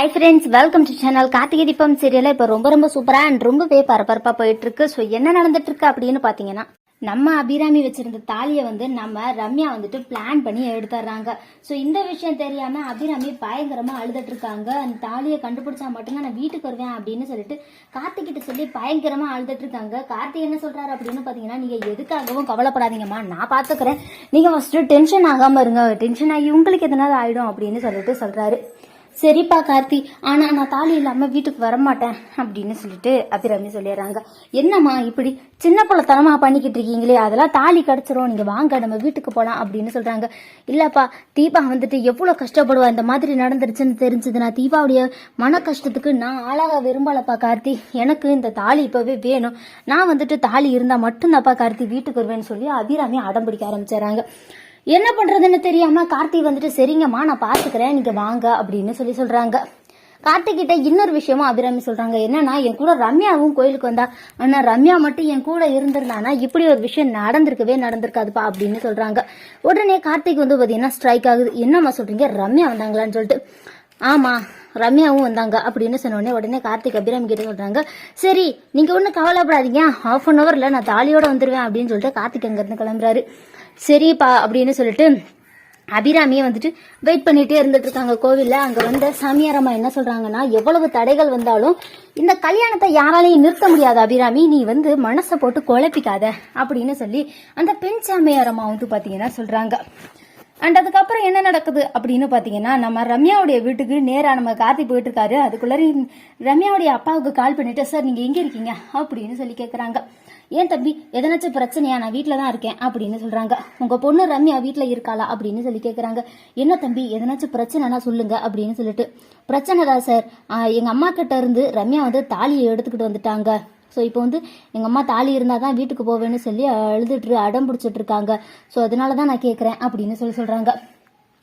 Hi friends welcome to channel Karthigai Deepam serial இப்போ ரொம்ப ரொம்ப சூப்பராக அண்ட் ரொம்பவே பரபரப்பாக போயிட்டு இருக்கு ஸோ என்ன நடந்துட்டு இருக்கு அப்படின்னு பார்த்தீங்கன்னா நம்ம அபிராமி வச்சிருந்த தாலியை வந்து நம்ம ரம்யா வந்துட்டு பிளான் பண்ணி எடுத்துடுறாங்க ஸோ இந்த விஷயம் தெரியாம அபிராமி பயங்கரமாக அழுதுட்டு இருக்காங்க அந்த தாலியை கண்டுபிடிச்சா மட்டும்தான் நான் வீட்டுக்கு வருவேன் அப்படின்னு சொல்லிட்டு கார்த்திகிட்ட சொல்லி பயங்கரமாக அழுதுட்டு இருக்காங்க கார்த்திக் என்ன சொல்றாரு அப்படின்னு பார்த்தீங்கன்னா நீங்க எதுக்காகவும் கவலைப்படாதீங்கம்மா. நான் பார்த்துக்கிறேன் நீங்க ஃபர்ஸ்ட் டென்ஷன் ஆகாம இருங்க. டென்ஷன் ஆகி உங்களுக்கு எதனால ஆயிடும் அப்படின்னு சொல்லிட்டு சொல்றாரு. சரிப்பா கார்த்தி. ஆனா நான் தாலி இல்லாம வீட்டுக்கு வரமாட்டேன் அப்படின்னு சொல்லிட்டு அபிராமி சொல்லிடுறாங்க. என்னம்மா இப்படி சின்ன பிள்ளைத்தனமா பண்ணிக்கிட்டு இருக்கீங்களே? அதெல்லாம் தாலி கிடைச்சிரும். நீங்க வாங்க நம்ம வீட்டுக்கு போலாம் அப்படின்னு சொல்றாங்க. இல்லப்பா தீபா வந்துட்டு எவ்வளவு கஷ்டப்படுவா? இந்த மாதிரி நடந்துருச்சுன்னு தெரிஞ்சதுன்னா தீபாவுடைய மன கஷ்டத்துக்கு நான் ஆளாக விரும்பலப்பா கார்த்தி. எனக்கு இந்த தாலி இப்பவே வேணும். நான் வந்துட்டு தாலி இருந்தா மட்டும்தான்ப்பா கார்த்தி வீட்டுக்கு வருவேன்னு சொல்லி அபிராமி அடம் பிடிக்க ஆரம்பிச்சாங்க என்ன பண்றதுன்னு தெரியாம கார்த்தி வந்துட்டு சரிங்கம்மா நான் பாத்துக்கிறேன் நீங்க வாங்க அப்படின்னு சொல்லி சொல்றாங்க. கார்த்திக் கிட்ட இன்னொரு விஷயமும் அபிராமி சொல்றாங்க. என்னன்னா என் கூட ரம்யாவும் கோயிலுக்கு வந்தா ஆனா ரம்யா மட்டும் என் கூட இருந்திருந்தானா? இப்படி ஒரு விஷயம் நடந்திருக்கவே நடந்திருக்காதுப்பா அப்படின்னு சொல்றாங்க. உடனே கார்த்திக் வந்து பாத்தீங்கன்னா ஸ்ட்ரைக் ஆகுது. என்னம்மா சொல்றீங்க? ரம்யா வந்தாங்களான்னு சொல்லிட்டு. ஆமா ரம்யாவும் வந்தாங்க அப்படின்னு சொன்ன உடனே கார்த்திக் அபிராமி கிட்ட சொல்றாங்க. சரி நீங்க ஒன்றும் கவலைப்படாதீங்க. ஹாஃப் அன் ஹவர்ல நான் தாலியோட வந்துருவேன் அப்படின்னு சொல்லிட்டு கார்த்திக் அங்கிருந்து கிளம்புறாரு. சரிப்பா அப்படின்னு சொல்லிட்டு அபிராமியை வந்துட்டு வெயிட் பண்ணிட்டே இருந்துட்டு இருக்காங்க கோவில்ல. அங்க வந்த சாமியாரம்மா என்ன சொல்றாங்கன்னா எவ்வளவு தடைகள் வந்தாலும் இந்த கல்யாணத்தை யாராலையும் நிறுத்த முடியாது அபிராமி. நீ வந்து மனசை போட்டு குழப்பிக்காத அப்படின்னு சொல்லி அந்த பெண் சாமியாரம்மா வந்து பாத்தீங்கன்னா சொல்றாங்க. அண்ட் அதுக்கப்புறம் என்ன நடக்குது அப்படின்னு பாத்தீங்கன்னா நம்ம ரம்யாவுடைய வீட்டுக்கு நேரா நம்ம கார்த்தி போயிட்டு இருக்காரு அதுக்குள்ளார ரம்யாவுடைய அப்பாவுக்கு கால் பண்ணிட்டு சார் நீங்க எங்க இருக்கீங்க? அப்படின்னு சொல்லி கேக்குறாங்க. ஏன் தம்பி எதனாச்சும் பிரச்சனையா? நான் வீட்டில தான் இருக்கேன் அப்படின்னு சொல்றாங்க. உங்க பொண்ணு ரம்யா வீட்டில் இருக்காளா? அப்படின்னு சொல்லி கேக்குறாங்க. என்ன தம்பி எதனாச்சும் பிரச்சனைனா சொல்லுங்க அப்படின்னு சொல்லிட்டு. பிரச்சனை தான் சார். எங்கள் எங்க அம்மா கிட்ட இருந்து ரம்யா வந்து தாலியை எடுத்துக்கிட்டு வந்துட்டாங்க. ஸோ இப்போ வந்து எங்கள் அம்மா தாலி இருந்தால் தான் வீட்டுக்கு போவேன்னு சொல்லி அழுதுட்டு அடம் பிடிச்சிட்டு இருக்காங்க. ஸோ அதனால தான் நான் கேட்குறேன் அப்படின்னு சொல்லி சொல்கிறாங்க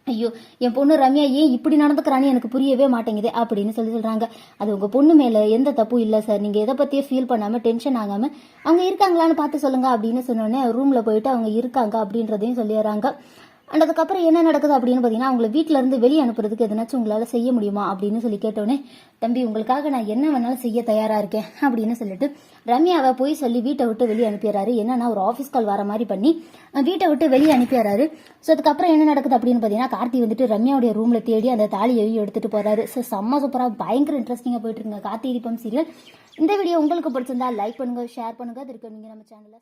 ஐயோ என் பொண்ணு ரம்யா ஏன் இப்படி நடந்துக்கிறான்னு எனக்கு புரியவே மாட்டேங்குது அப்படின்னு சொல்லி சொல்கிறாங்க அது உங்கள் பொண்ணு மேலே எந்த தப்பும் இல்லை சார் நீங்கள் எதை பற்றியே ஃபீல் பண்ணாமல் டென்ஷன் ஆகாமல் அவங்க இருக்காங்களான்னு பார்த்து சொல்லுங்கள் அப்படின்னு சொன்னோடனே ரூமில் போயிட்டு அவங்க இருக்காங்க அப்படின்றதையும் சொல்லிடுறாங்க. அண்ட் அதுக்கப்புறம் என்ன நடக்குது அப்படின்னு பார்த்தீங்கன்னா அவங்களை வீட்டில இருந்து வெளியே அனுப்புறதுக்கு எதனாச்சும் உங்களால் செய்ய முடியுமா அப்படின்னு சொல்லி கேட்டோடனே தம்பி உங்களுக்காக நான் என்ன வேணாலும் செய்ய தயாராக இருக்கேன் அப்படின்னு சொல்லிட்டு ரம்யாவை போய் சொல்லி வீட்டை விட்டு வெளியே அனுப்பிடுறாரு. என்னன்னா ஒரு ஆஃபீஸ் கால் வர மாதிரி பண்ணி வீட்டை விட்டு வெளியே அனுப்பிடுறாரு. ஸோ அதுக்கப்புறம் என்ன நடக்குது அப்படின்னு பார்த்தீங்கன்னா கார்த்தி வந்துட்டு ரம்யாவுடைய ரூமில் தேடி அந்த தாலியை எடுத்துட்டு போகிறாரு ஸோ செம்ம சூப்பராக பயங்கர இன்ட்ரெஸ்டிங்காக போயிட்டு இருக்குங்க. கார்த்தி தீபம் சீரியல் இந்த வீடியோ உங்களுக்கு பிடிச்சிருந்தா லைக் பண்ணுங்கள் ஷேர் பண்ணுங்க. அது இருக்கு நம்ம சேனலில்